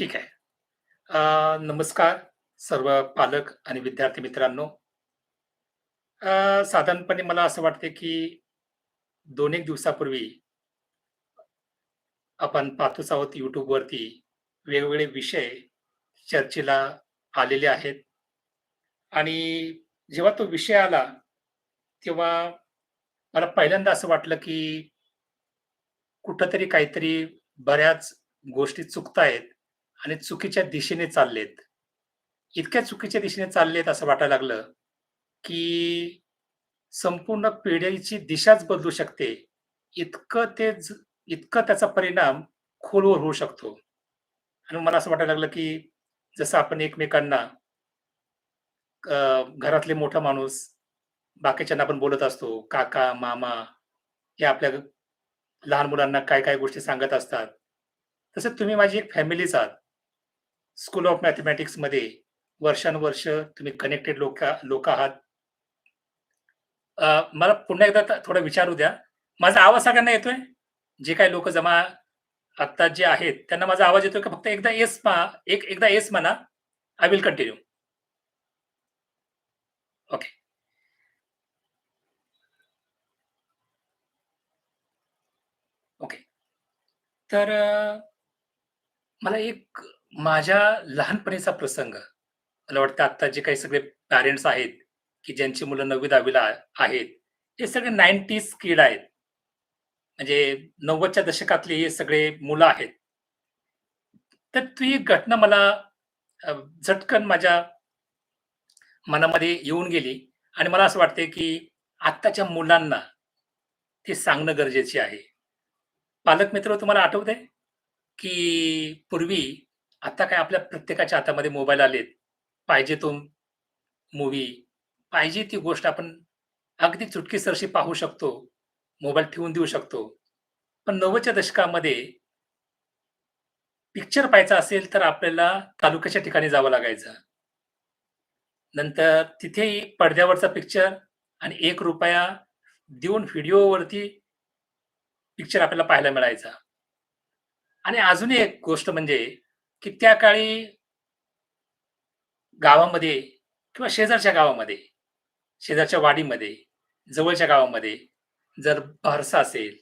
ठीक आहे. नमस्कार सर्व पालक आणि विद्यार्थी मित्रांनो. साधारणपणे मला असं वाटते, की 2-1 दिवसापूर्वी आपण पाहतोच आहोत यूट्यूबवरती वेगवेगळे विषय चर्चेला आलेले आहेत आणि जेव्हा तो विषय आला, तेव्हा मला पहिल्यांदा असं वाटलं, की कुठंतरी काहीतरी बऱ्याच गोष्टी चुकतायत आणि चुकीच्या दिशेने चाललेत. इतक्या चुकीच्या दिशेने चाललेत असं वाटायला लागलं, की संपूर्ण पिढीची दिशाच बदलू शकते. इतकं ते इतकं त्याचा परिणाम खोलवर होऊ शकतो. आणि मला असं वाटायला लागलं, की जसं आपण एकमेकांना घरातले मोठा माणूस, बाकीच्यांना आपण बोलत असतो, काका, मामा हे आपल्या लहान मुलांना काय-काय गोष्टी सांगत असतात. तसं तुम्ही माझी एक फॅमिलीच आहात. स्कूल ऑफ मॅथेमॅटिक्समध्ये वर्षानुवर्ष तुम्ही कनेक्टेड लोक लोक आहात. मला पुन्हा एकदा थोडं विचारू द्या. माझा आवाज सगळ्यांना येतोय? जे काही लोक जमा आत्ता जे आहेत, त्यांना माझा आवाज येतोय का? फक्त एकदा येस एक एकदा येस म्हणा. I will continue. Okay. Okay. तर मला एक माझ्या लहानपणीचा प्रसंग, मला वाटतं आत्ता जे काही सगळे पॅरेंट्स आहेत, की ज्यांची मुलं 9वी-10वी ला आहेत, हे सगळे 90s किड आहेत. म्हणजे 90च्या दशकातले हे सगळे मुलं आहेत. तर ती एक घटना मला अ, झटकन माझ्या मनामध्ये येऊन गेली आणि मला असं वाटतंय, की आत्ताच्या मुलांना ते सांगणं गरजेचे आहे. पालक मित्र तुम्हाला आठवतंय, की पूर्वी आता काय आपल्या प्रत्येकाच्या हातामध्ये मोबाईल आलेत. पाहिजे तो मूव्ही, पाहिजे ती गोष्ट आपण अगदी चुटकीसरशी पाहू शकतो. मोबाईल ठेवून देऊ शकतो. पण 90च्या दशकामध्ये पिक्चर पाहायचा असेल, तर आपल्याला तालुक्याच्या ठिकाणी जावं लागायचं. नंतर तिथेही पडद्यावरचा पिक्चर आणि एक रुपया देऊन व्हिडिओवरती पिक्चर आपल्याला पाहायला मिळायचा. आणि अजूनही एक गोष्ट म्हणजे, की त्या काळी गावामध्ये किंवा शेजारच्या गावामध्ये, शेजारच्या वाडीमध्ये, जवळच्या गावामध्ये जर बारसा असेल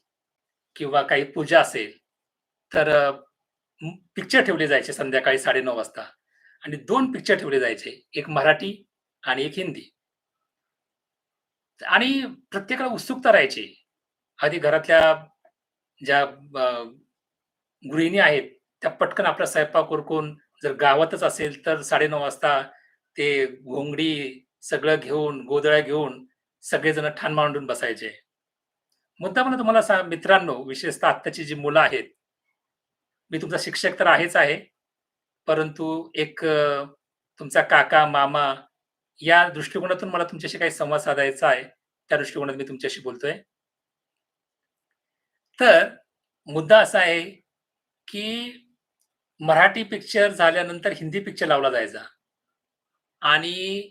किंवा काही पूजा असेल, तर पिक्चर ठेवले जायचे संध्याकाळी 9:30 वाजता आणि दोन पिक्चर ठेवले जायचे. एक मराठी आणि एक हिंदी. आणि प्रत्येकाला उत्सुकता राहायची. आधी घरातल्या ज्या गृहिणी आहेत, त्या पटकन आपला स्वयंपाक उरकून जर गावातच असेल, तर 9:30 वाजता ते घोंगडी सगळं घेऊन, गोधळ्या घेऊन सगळेजण ठाण मांडून बसायचे. मुद्दा म्हणून तुम्हाला सा मित्रांनो, विशेषतः आत्ताची जी मुलं आहेत, मी तुमचा शिक्षक तर आहेच आहे. परंतु एक तुमचा काका, मामा या दृष्टिकोनातून मला तुमच्याशी काही संवाद साधायचा आहे. त्या दृष्टिकोनात मी तुमच्याशी बोलतोय. तर मुद्दा असा आहे, की मराठी पिक्चर झाल्यानंतर हिंदी पिक्चर लावला जायचा. आणि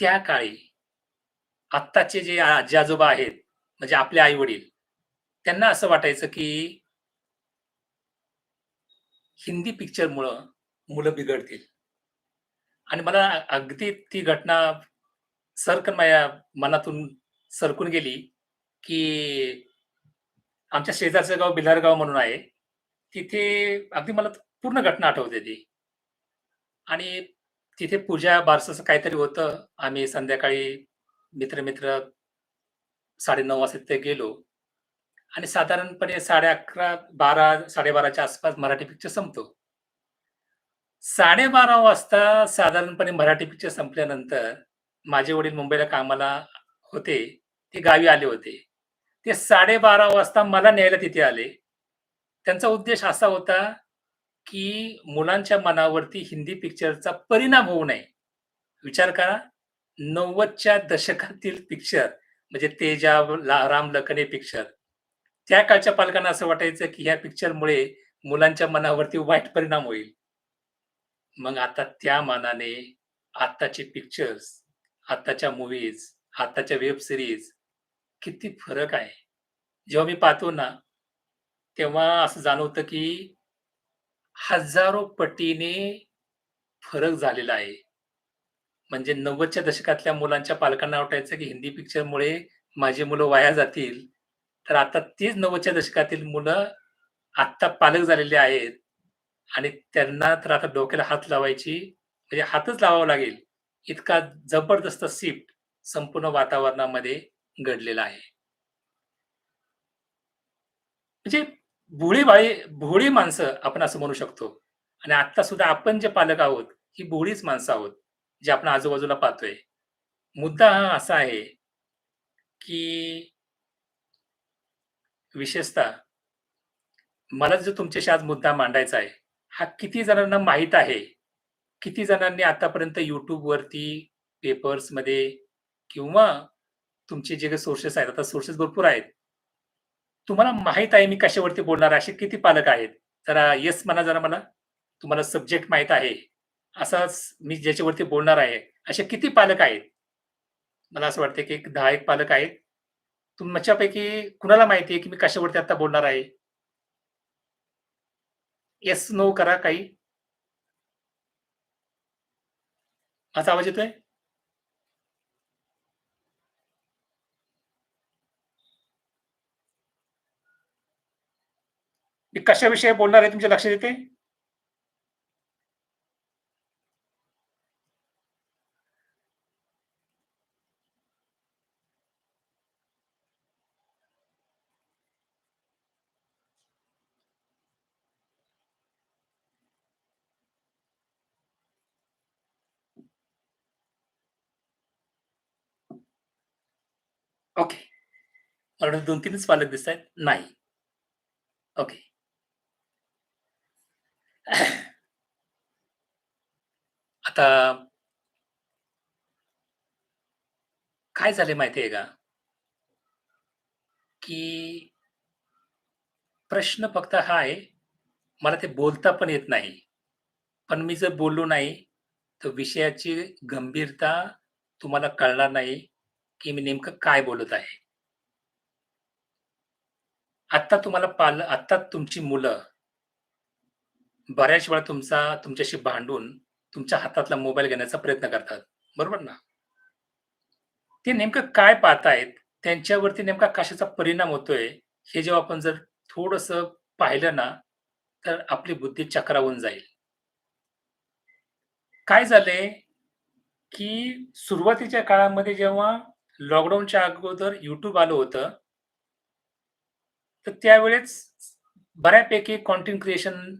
त्या काळी आत्ताचे जे आजी-आजोबा आहेत, म्हणजे आपले आई-वडील, त्यांना असं वाटायचं, की हिंदी पिक्चरमुळं मुलं बिघडतील. आणि मला अगदी ती घटना सरकन माझ्या मनातून सरकून गेली, की आमच्या शेजारचं गाव बिलारगाव म्हणून आहे. तिथे अगदी मला पूर्ण घटना आठवते ती. आणि तिथे पूजा बारसाचं काहीतरी होतं. आम्ही संध्याकाळी मित्र-मित्र 9:30 वाजता तिथे गेलो आणि साधारणपणे साडे अकरा बारा साडेबाराच्या आसपास मराठी पिक्चर संपतो. 12:30 वाजता साधारणपणे मराठी पिक्चर संपल्यानंतर माझे वडील मुंबईला कामाला होते. ते गावी आले होते. ते 12:30 वाजता मला न्यायला तिथे आले. त्यांचा उद्देश असा होता, की मुलांच्या मनावरती हिंदी पिक्चरचा परिणाम होऊ नये. विचार करा 90च्या दशकातील पिक्चर म्हणजे तेजा, राम लखने पिक्चर. त्या काळच्या पालकांना असं वाटायचं, की ह्या पिक्चरमुळे मुलांच्या मनावरती वाईट परिणाम होईल. मग आता त्या मानाने आत्ताचे पिक्चर्स, आत्ताच्या मूव्हीज, आत्ताच्या वेब सिरीज किती फरक आहे. जेव्हा मी पाहतो ना, तेव्हा असं जाणवतं, की हजारो पटीने फरक झालेला आहे. म्हणजे 90च्या दशकातल्या मुलांच्या पालकांना वाटायचं, की हिंदी पिक्चरमुळे माझी मुलं वाया जातील. तर आता तीच 90च्या दशकातील मुलं आत्ता पालक झालेले आहेत आणि त्यांना तर आता डोक्याला हात लावायची म्हणजे हातच लावावा लागेल, इतका जबरदस्त शिफ्ट संपूर्ण वातावरणामध्ये घडलेला आहे. म्हणजे भोळी-भाळी भोळी माणसं आपण असं म्हणू शकतो आणि आता सुद्धा आपण जे पालक आहोत, ही भोळीच माणसं आहोत, जे आपण आजूबाजूला पाहतोय. मुद्दा हा असा आहे, की विशेषतः मला जो तुमच्याशी आज मुद्दा मांडायचा आहे, हा किती जणांना माहीत आहे? किती जणांनी आतापर्यंत युट्यूबवरती पेपर्समध्ये किंवा तुमचे जे काही सोर्सेस आहेत, आता सोर्सेस भरपूर आहेत. तुम्हाला माहीत आहे मी कशावरती बोलणार असे किती पालक आहेत? जरा येस म्हणा जरा मला. तुम्हाला सब्जेक्ट माहीत आहे. असाच मी ज्याच्यावरती बोलणार आहे, असे किती पालक आहेत? मला असं वाटतंय, की एक दहा एक पालक आहेत. तुमच्यापैकी कुणाला माहिती आहे, की मी कशावरती आता बोलणार आहे? येस, नो करा काही. माझा आवाज येतोय? मी कशाविषयी बोलणार आहे तुमच्या लक्षात येते ओके. ऑर्डर दोन तीनच पालक दिसत आहेत नाही. ओके. आता काय झालंय माहिती आहे का? की प्रश्न फक्त हा आहे, मला ते बोलता पण येत नाही. पण मी जर बोललो नाही, तर विषयाची गंभीरता तुम्हाला कळणार नाही, की मी नेमकं काय बोलत आहे. आत्ता तुम्हाला पाल आत्ता तुमची मुलं बऱ्याच वेळा तुमचा तुमच्याशी भांडून तुमच्या हातातला मोबाईल घेण्याचा प्रयत्न करतात. बरोबर ना? ते नेमकं काय पाहतायत? त्यांच्यावरती नेमका कशाचा परिणाम होतोय? हे जेव्हा आपण जर थोडस पाहिलं ना, तर आपली बुद्धी चक्रावून जाईल. काय झालंय, की सुरुवातीच्या काळामध्ये जेव्हा लॉकडाऊनच्या अगोदर युट्यूब आलं होतं तर त्यावेळेस बऱ्यापैकी कॉन्टेंट क्रिएशन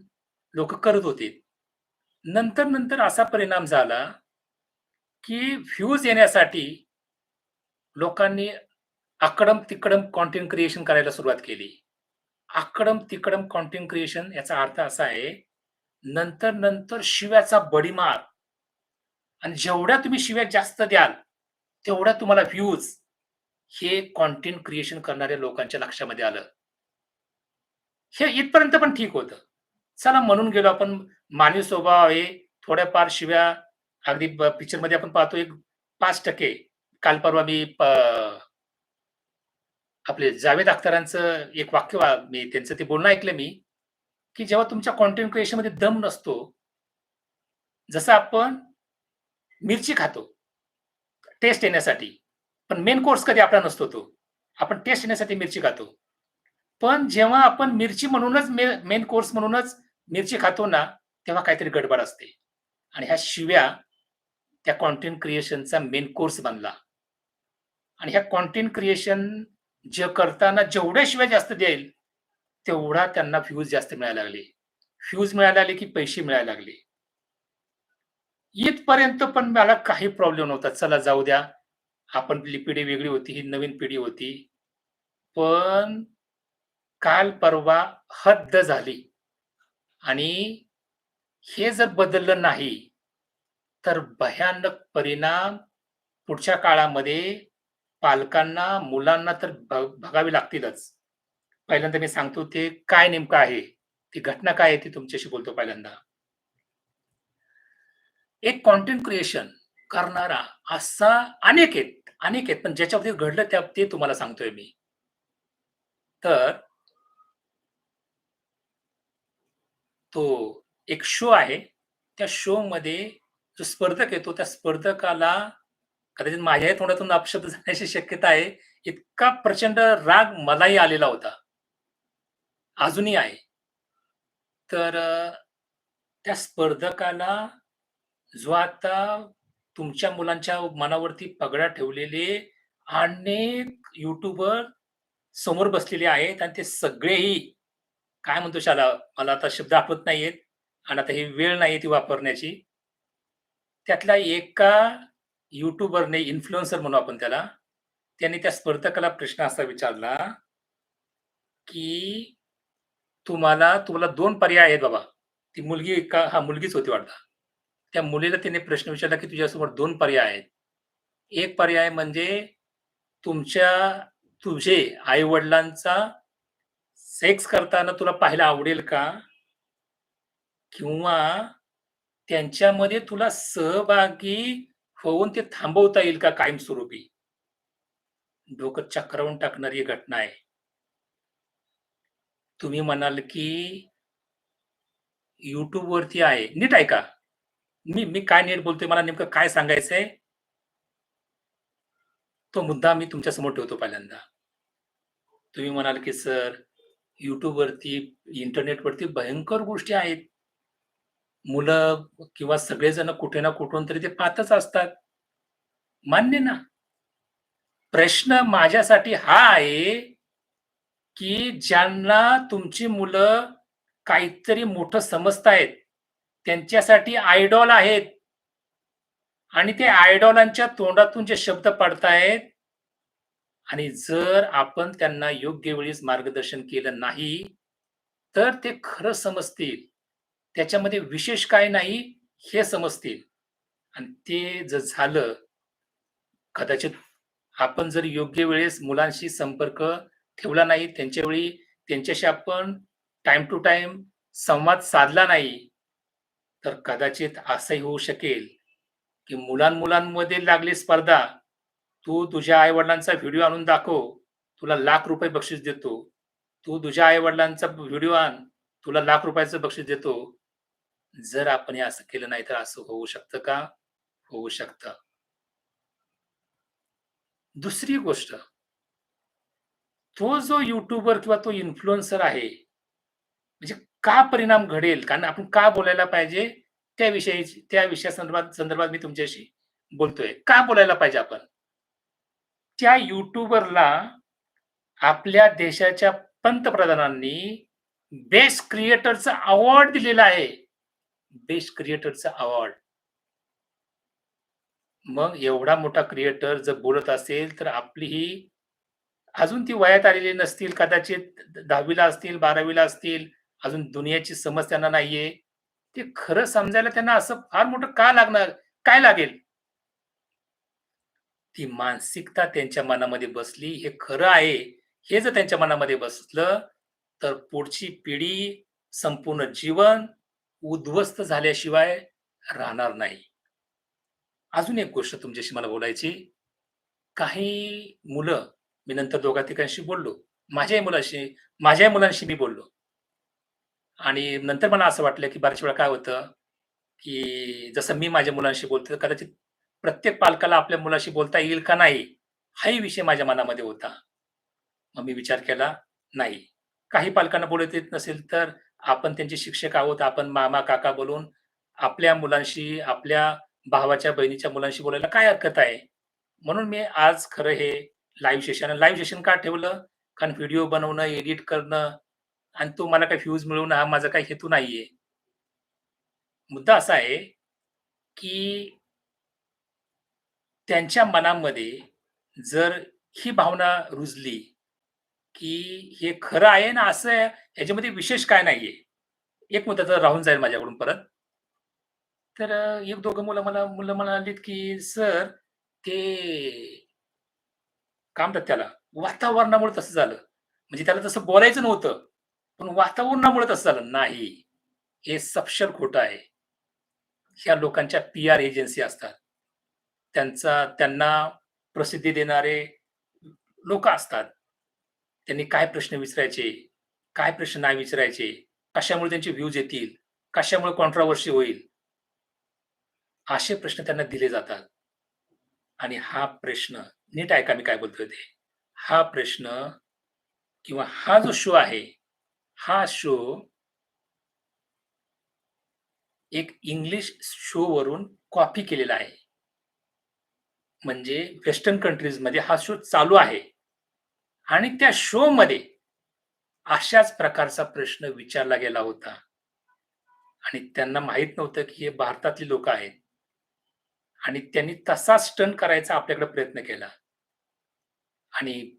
लोक करत होते. नंतर-नंतर असा परिणाम झाला, की व्ह्यूज येण्यासाठी लोकांनी आकडम-तिकडम कॉन्टेंट क्रिएशन करायला सुरुवात केली. आकडम-तिकडम कॉन्टेंट क्रिएशन याचा अर्थ असा आहे, नंतर-नंतर शिव्याचा बडीमार आणि जेवढ्या तुम्ही शिव्या जास्त द्याल, तेवढ्या तुम्हाला व्ह्यूज हे कॉन्टेंट क्रिएशन करणाऱ्या लोकांच्या लक्षामध्ये आलं. हे इथपर्यंत पण ठीक होतं. चला म्हणून गेलो आपण मानवी स्वभाव आहे, थोड्याफार शिव्या अगदी पिक्चरमध्ये आपण पाहतो एक पाच टक्के काल परवा मी आपले जावेद अख्तरांचं एक वाक्य मी त्यांचं ते बोलणं ऐकलं मी, की जेव्हा तुमच्या कंटेंट क्रिएशनमध्ये दम नसतो जसं आपण मिरची खातो, टेस्ट येण्यासाठी. पण मेन कोर्स कधी आपला नसतो तो. आपण टेस्ट येण्यासाठी मिरची खातो. पण जेव्हा आपण मिरची म्हणूनच मेन कोर्स म्हणूनच मिरची खातो ना, तेव्हा काहीतरी गडबड असते. आणि ह्या शिव्या त्या कॉन्टेंट क्रिएशनचा मेन कोर्स बनला. आणि ह्या कॉन्टेंट क्रिएशन जे करताना जेवढ्या शिव्या जास्त देईल, तेवढा त्यांना व्ह्यूज जास्त मिळायला लागले. व्ह्यूज मिळायला लागले, की पैसे मिळायला लागले. इथपर्यंत पण मला काही प्रॉब्लेम नव्हता. चला जाऊ द्या. आपण पिढी वेगळी होती, ही नवीन पिढी होती. पण काल परवा हद्द झाली. आणि हे जर बदललं नाही, तर भयानक परिणाम पुढच्या काळामध्ये पालकांना, मुलांना तर भ लागतीलच. पहिल्यांदा मी सांगतो ते काय नेमकं आहे? ती घटना काय आहे? ती तुमच्याशी बोलतो पहिल्यांदा. एक कॉन्टेंट क्रिएशन करणारा असा अनेक आहेत, अनेक आहेत. पण ज्याच्या घडलं त्या ते तुम्हाला सांगतोय मी. तर तो एक शो आहे. त्या शोमध्ये जो स्पर्धक येतो त्या स्पर्धकाला कदाचित माझ्याही तोंडातून अपशब्द जाण्याची शक्यता आहे. इतका प्रचंड राग मलाही आलेला होता. अजूनही आहे. तर त्या स्पर्धकाला जो आता तुमच्या मुलांच्या मनावरती पगडा ठेवलेले अनेक युट्यूबर समोर बसलेले आहेत आणि ते सगळेही काय म्हणतो शाला मला आता शब्द आठवत नाहीयेत आणि आता ही वेळ नाहीये ती वापरण्याची. त्यातल्या एका युट्यूबरने इन्फ्लुएन्सर म्हणू आपण त्याला. त्याने त्या स्पर्धकाला प्रश्न असा विचारला, की तुम्हाला तुम्हाला दोन पर्याय आहेत बाबा. ती मुलगी का हा मुलगीच होती वाटतं. त्या मुलीला त्याने प्रश्न विचारला, की तुझ्यासमोर दोन पर्याय आहेत. एक पर्याय म्हणजे तुमच्या तुझे आई-वडिलांचा सेक्स करताना तुला पाहायला आवडेल का? किंवा त्यांच्यामध्ये तुला सहभागी होऊन ते थांबवता येईल का कायमस्वरूपी? डोकं चक्रावून टाकणारी घटना आहे. तुम्ही म्हणाल, की YouTubeवरती आहे. नीट आहे का मी मी काय नीट बोलतोय, मला नेमकं काय सांगायचंय? तो मुद्दा मी तुमच्यासमोर ठेवतो पहिल्यांदा. तुम्ही म्हणाल, की "सर, युट्यूबवरती इंटरनेटवरती भयंकर गोष्टी आहेत." मुलं किंवा सगळेजण कुठे ना कुठून तरी ते पाहतच असतात. मान्य ना. प्रश्न माझ्यासाठी हा आहे, की ज्यांना तुमची मुलं काहीतरी मोठं समजतायत, त्यांच्यासाठी आयडॉल आहेत. आणि ते आयडॉलांच्या तोंडातून जे शब्द पडतायत आणि जर आपण त्यांना योग्य वेळेस मार्गदर्शन केलं नाही, तर ते खरं समजतील. त्याच्यामध्ये विशेष काय नाही हे समजतील. आणि ते जर झालं, कदाचित आपण जर योग्य वेळेस मुलांशी संपर्क ठेवला नाही, त्यांच्या वेळी त्यांच्याशी आपण टाइम टू टाइम संवाद साधला नाही, तर कदाचित असंही होऊ शकेल, की मुलां-मुलांमध्ये लागली स्पर्धा. तू तुझ्या आई-वडिलांचा व्हिडिओ आणून दाखव, तुला लाख रुपये बक्षीस देतो. तू तुझ्या आई-वडिलांचा व्हिडिओ आण, तुला लाख रुपयाचं बक्षीस देतो. जर आपण हे असं केलं नाही, तर असं होऊ शकतं का? होऊ शकतं. दुसरी गोष्ट तो जो युट्यूबर किंवा तो इन्फ्लुएन्सर आहे, म्हणजे का परिणाम घडेल? कारण आपण का बोलायला पाहिजे? त्या विषयी त्या विषयासंदर्भात संदर्भात मी तुमच्याशी बोलतोय. का बोलायला पाहिजे आपण? त्या युट्यूबरला आपल्या देशाच्या पंतप्रधानांनी बेस्ट क्रिएटरचा अवॉर्ड दिलेला आहे. बेस्ट क्रिएटरचा अवॉर्ड. मग एवढा मोठा क्रिएटर जर बोलत असेल, तर आपली ही अजून ती वयात आलेली नसतील, कदाचित दहावीला असतील, बारावीला असतील, अजून दुनियाची समज त्यांना नाहीये. ते खरं समजायला त्यांना असं फार मोठं का लागणार? काय लागेल? ती मानसिकता त्यांच्या मनामध्ये बसली, हे खरं आहे. हे जर त्यांच्या मनामध्ये बसलं, तर पुढची पिढी, संपूर्ण जीवन उद्ध्वस्त झाल्याशिवाय राहणार नाही. अजून एक गोष्ट तुमच्याशी मला बोलायची. काही मुलं, मी नंतर दोघा-तिघांशी बोललो. माझ्याही मुलाशी माझ्याही मुलांशी मी बोललो. आणि नंतर मला असं वाटलं, की बऱ्याच वेळा काय होतं, की जसं मी माझ्या मुलांशी बोलतो, कदाचित प्रत्येक पालकाला आपल्या मुलाशी बोलता येईल का नाही? हाही विषय माझ्या मनामध्ये होता. मग मी विचार केला, नाही. काही पालकांना बोलत येत नसेल, तर आपण त्यांचे शिक्षक आहोत. आपण मामा, काका बोलून आपल्या मुलांशी, आपल्या भावाच्या, बहिणीच्या मुलांशी बोलायला काय हरकत आहे? म्हणून मी आज खरं हे लाईव्ह सेशन लाईव्ह सेशन का ठेवलं? कारण व्हिडिओ बनवणं, एडिट करणं आणि तो मला काही फ्यूज मिळवणं हा माझा काही हेतू नाहीये. मुद्दा असा आहे, की त्यांच्या मनामध्ये जर ही भावना रुजली, की हे खरं आहे ना असं याच्यामध्ये विशेष काय नाहीये. एक मुद्दा तर राहून जाईल माझ्याकडून परत. तर एक दोघं मुलं मला मुलं म्हणालीत, की "सर ते" काय म्हणतात त्याला, "वातावरणामुळे तसं झालं." म्हणजे त्याला तसं बोलायचं नव्हतं. पण वातावरणामुळे तसं झालं. नाही. हे सपशल खोटं आहे. ह्या लोकांच्या पी-आर एजन्सी असतात. त्यांचा त्यांना प्रसिद्धी देणारे लोक असतात. त्यांनी काय प्रश्न विचारायचे, काय प्रश्न नाही विचारायचे, कशामुळे त्यांचे व्ह्यूज येतील, कशामुळे कॉन्ट्रावर्सी होईल? असे प्रश्न त्यांना दिले जातात. आणि हा प्रश्न नीट ऐका मी काय बोलतोय ते. हा प्रश्न किंवा हा जो शो आहे, हा शो एक इंग्लिश शो वरून कॉपी केलेला आहे. म्हणजे वेस्टर्न कंट्रीजमध्ये हा शो चालू आहे. आणि त्या शोमध्ये अशाच प्रकारचा प्रश्न विचारला गेला होता. आणि त्यांना माहीत नव्हतं, की हे भारतातली लोक आहेत. आणि त्यांनी तसा स्टन करायचा आपल्याकडे प्रयत्न केला. आणि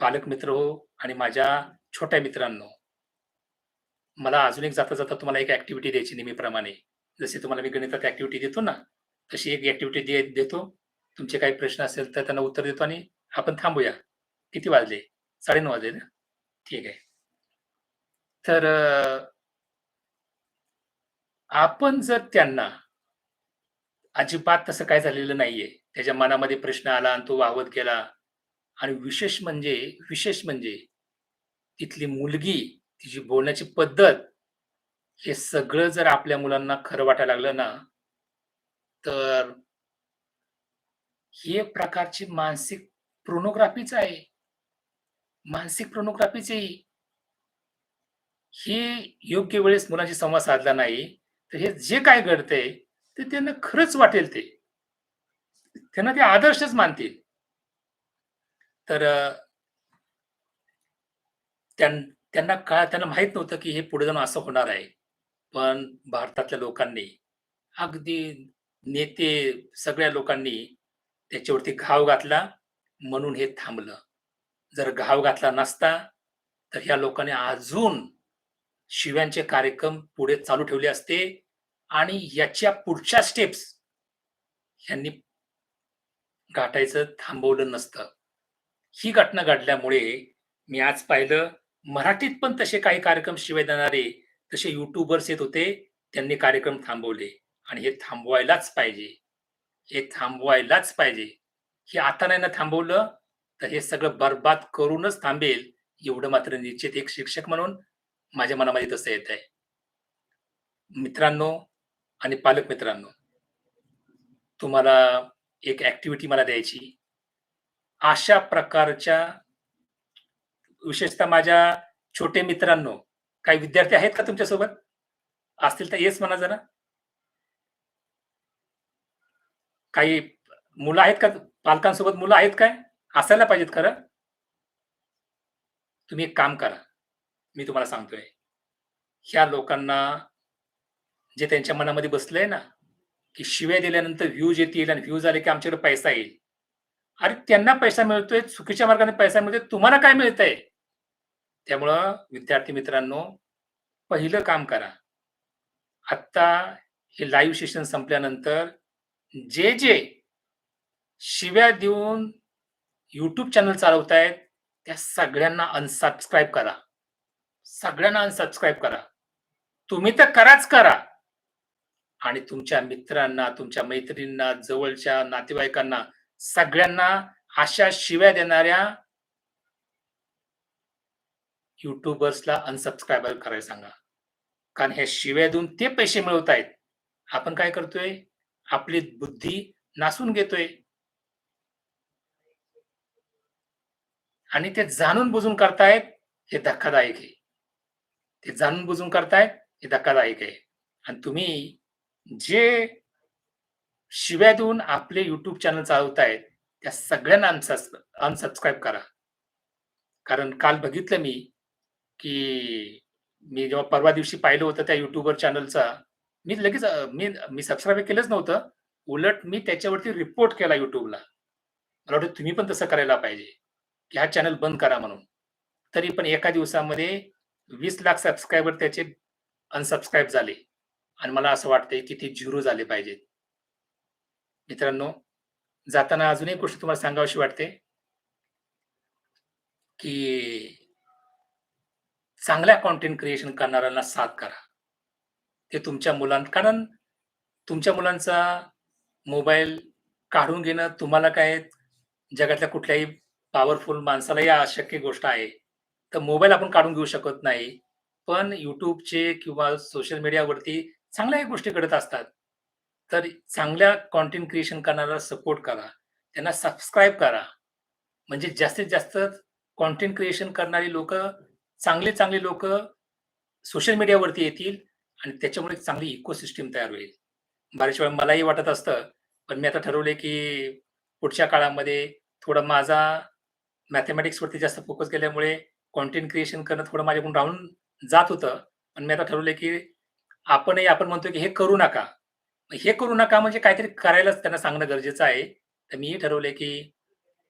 पालक मित्र हो आणि माझ्या छोट्या मित्रांनो मला अजून एक जाता-जाता तुम्हाला एक ऍक्टिव्हिटी द्यायची नेहमीप्रमाणे. जशी तुम्हाला मी गणितात ॲक्टिव्हिटी देतो ना, तशी एक ऍक्टिव्हिटी दे देतो. तुमचे काही प्रश्न असेल तर त्यांना उत्तर देतो आणि आपण थांबूया. किती वाजले? 9:30 वाजले ना? ठीक आहे. तर आपण जर त्यांना अजिबात तसं काय झालेलं नाहीये. त्याच्या मनामध्ये प्रश्न आला आणि तो वावत गेला आणि विशेष म्हणजे विशेष म्हणजे तिथली मुलगी, तिची बोलण्याची पद्धत, हे सगळं जर आपल्या मुलांना खरं वाटायला लागलं ना तर ही एक प्रकारची मानसिक प्रोनोग्राफीच आहे. मानसिक प्रोनोग्राफीच आहे ही. योग्य वेळेस मुलांशी संवाद साधला नाही, तर हे जे काय घडतंय, ते त्यांना खरंच वाटेल ते. त्यांना ते आदर्शच मानतील. तर त्यां त्यांना का त्यांना माहीत नव्हतं, की हे पुढे जाऊन असं होणार आहे. पण भारतातल्या लोकांनी, अगदी नेते सगळ्या लोकांनी त्याच्यावरती घाव घातला, म्हणून हे थांबलं. जर घाव घातला नसता, तर ह्या लोकांनी अजून शिव्यांचे कार्यक्रम पुढे चालू ठेवले असते आणि याच्या पुढच्या स्टेप्स ह्यांनी गाठायचं थांबवलं नसतं. ही घटना घडल्यामुळे मी आज पाहिलं मराठीत पण तसे काही कार्यक्रम शिवाय देणारे तसे यूट्यूबर्स येत होते. त्यांनी कार्यक्रम थांबवले आणि हे थांबवायलाच पाहिजे. हे थांबवायलाच पाहिजे. हे आता नाही ना थांबवलं, तर हे सगळं बरबाद करूनच थांबेल, एवढं मात्र निश्चित एक शिक्षक म्हणून माझ्या मनामध्ये तसं येतंय. मित्रांनो आणि पालक मित्रांनो तुम्हाला एक ऍक्टिव्हिटी मला द्यायची. अशा प्रकारच्या विशेषतः माझ्या छोटे मित्रांनो, काही विद्यार्थी आहेत का तुमच्यासोबत? असतील तर येस म्हणा जरा. काही मुलं आहेत का? पालकांसोबत मुलं आहेत काय? असायला पाहिजेत खरं. तुम्ही एक काम करा. मी तुम्हाला सांगतोय. ह्या लोकांना जे त्यांच्या मनामध्ये बसलंय ना, की शिव्या दिल्यानंतर व्ह्यूज येतील आणि व्ह्यूज आले की आमच्याकडे पैसा येईल. अरे त्यांना पैसा मिळतोय, चुकीच्या मार्गाने पैसा मिळतोय, तुम्हाला काय मिळतंय? त्यामुळं विद्यार्थी मित्रांनो, पहिलं काम करा. आत्ता हे लाईव्ह सेशन संपल्यानंतर जे, जे शिव्या देऊन यूट्यूब चॅनल चालवतायत, त्या सगळ्यांना अनसबस्क्राईब करा. सगळ्यांना अनसबस्क्राईब करा. तुम्ही तर कराच करा. आणि तुमच्या मित्रांना, तुमच्या मैत्रिणींना, जवळच्या नातेवाईकांना सगळ्यांना अशा शिव्या देणाऱ्या यूट्यूबर्सला अनसबस्क्राईब करायला सांगा. कारण ह्या शिव्या देऊन ते पैसे मिळवतायत. आपण काय करतोय? आपली बुद्धी नासून घेतोय. आणि ते जाणून-बुजून करतायत, हे धक्कादायक आहे. ते जाणून-बुजून करतायत, हे धक्कादायक आहे. आणि तुम्ही जे शिव्या देऊन आपले युट्यूब चॅनल चालवतायत, त्या सगळ्यांना अनसस अनसबस्क्राईब करा. कारण काल बघितलं मी, की मी जेव्हा परवा दिवशी पाहिलं होतं त्या युट्यूबर चॅनलचा, मी लगेच अ, मी मी सबस्क्राईब केलंच नव्हतं. उलट मी त्याच्यावरती रिपोर्ट केला YouTubeला. मला वाटतं तुम्ही पण तसं करायला पाहिजे, की हा चॅनल बंद करा म्हणून. तरी पण एका दिवसामध्ये वीस लाख सबस्क्रायबर त्याचे अनसबस्क्राईब झाले. आणि मला असं वाटतंय, की ते 0 झाले पाहिजेत. मित्रांनो, जाताना अजून एक गोष्ट तुम्हाला सांगावीशी वाटते. की चांगल्या कंटेंट क्रिएशन करणाऱ्यांना साथ करा. ते तुमच्या मुलां कारण तुमच्या मुलांचा मोबाईल काढून घेणं तुम्हाला काय जगातल्या कुठल्याही पॉवरफुल या अशक्य गोष्ट आहे. तर मोबाईल आपण काढून घेऊ शकत नाही. पण युट्यूबचे किंवा सोशल मीडियावरती चांगल्याही गोष्टी घडत असतात. तर चांगल्या कॉन्टेंट क्रिएशन करणाऱ्याला सपोर्ट करा. त्यांना सबस्क्राईब करा. म्हणजे जास्तीत जास्त कॉन्टेंट क्रिएशन करणारी लोक चांगले-चांगले लोक सोशल मीडियावरती येतील आणि त्याच्यामुळे एक चांगली इकोसिस्टीम तयार होईल. बऱ्याच वेळा मलाही वाटत असतं, पण मी आता ठरवलंय की पुढच्या काळामध्ये थोडं माझा मॅथेमॅटिक्सवरती जास्त फोकस केल्यामुळे कॉन्टेंट क्रिएशन करणं थोडं माझ्याकडून राहून जात होतं. पण मी आता ठरवलंय की आपणही आपण म्हणतोय की हे करू नका. हे करू नका म्हणजे काहीतरी करायलाच त्यांना सांगणं गरजेचं आहे. तर मीही ठरवलंय की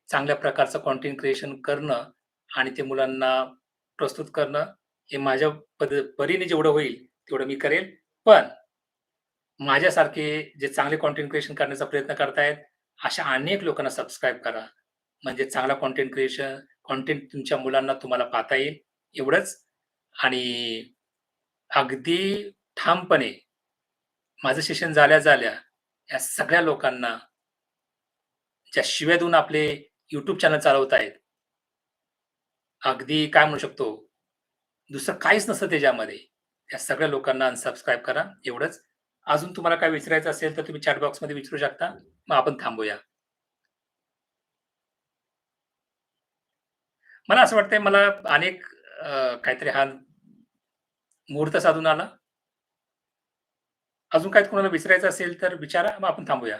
चांगल्या प्रकारचं कॉन्टेंट क्रिएशन करणं आणि ते मुलांना प्रस्तुत करणं हे माझ्या पद परीने जेवढं होईल तेवढं मी करेल. पण माझ्यासारखे जे चांगले कॉन्टेंट क्रिएशन करण्याचा प्रयत्न करतायत, अशा अनेक लोकांना सबस्क्राईब करा. म्हणजे चांगला कॉन्टेंट क्रिएशन कॉन्टेंट तुमच्या मुलांना तुम्हाला पाहता येईल एवढंच. आणि अगदी ठामपणे माझं शिक्षण झाल्या-झाल्या या सगळ्या लोकांना ज्या शिव्या देऊन आपले YouTube चॅनल चालवतायत. अगदी काय म्हणू शकतो, दुसरं काहीच नसतं त्याच्यामध्ये. या सगळ्या लोकांना अनसबस्क्राईब करा एवढंच. अजून तुम्हाला काय विचारायचं असेल तर तुम्ही चॅट बॉक्समध्ये विचारू शकता. मग आपण थांबूया. मला असं वाटतंय मला अनेक काहीतरी हा मुहूर्त साधून आला. अजून काही कोणाला विचारायचं असेल तर विचारा, मग आपण थांबूया.